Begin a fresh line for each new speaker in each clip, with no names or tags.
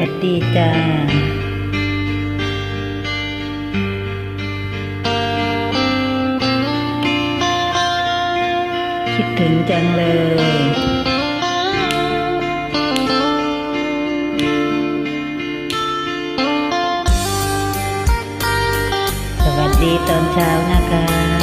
วัสดีจ้าคิดถึงจังเลยสวัสดีตอนเช้านะคะ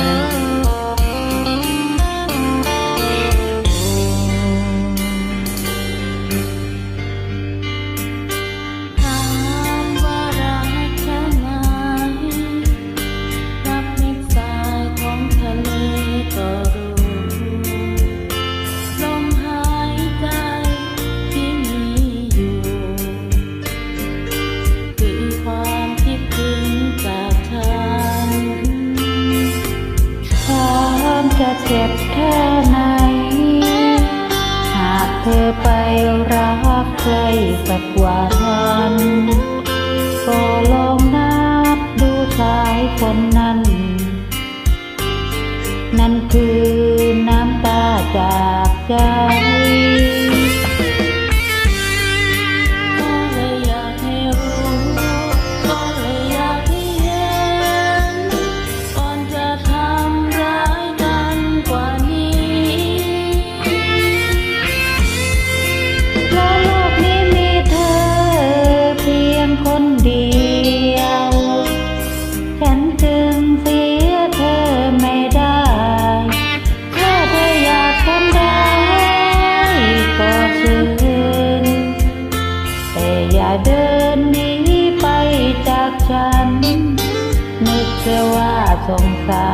เจ็
บแค่ไหน หากเธอไปรักใครสักวันก็ลองนับดูสายคนนั้น นั่นคือน้ำตาจากใจ ชิญ แต่อย่าเดินหนีไปจากฉัน นึกเะว่าสงสา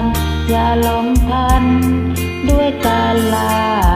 ร อย่าหลงพันด้วยการลา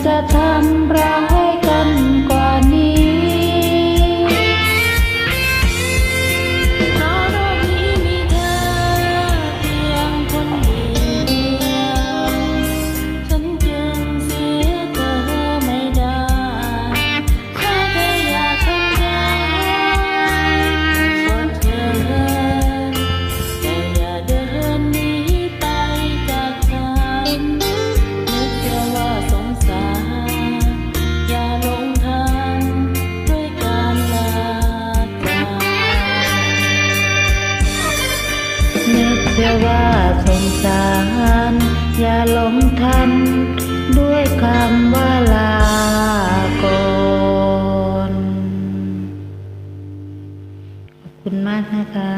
step นึกเสีย
ว่า
สงสาร อย่าหลงทั
นด้วยคำว่าลากนขอบคุณมากนะคะ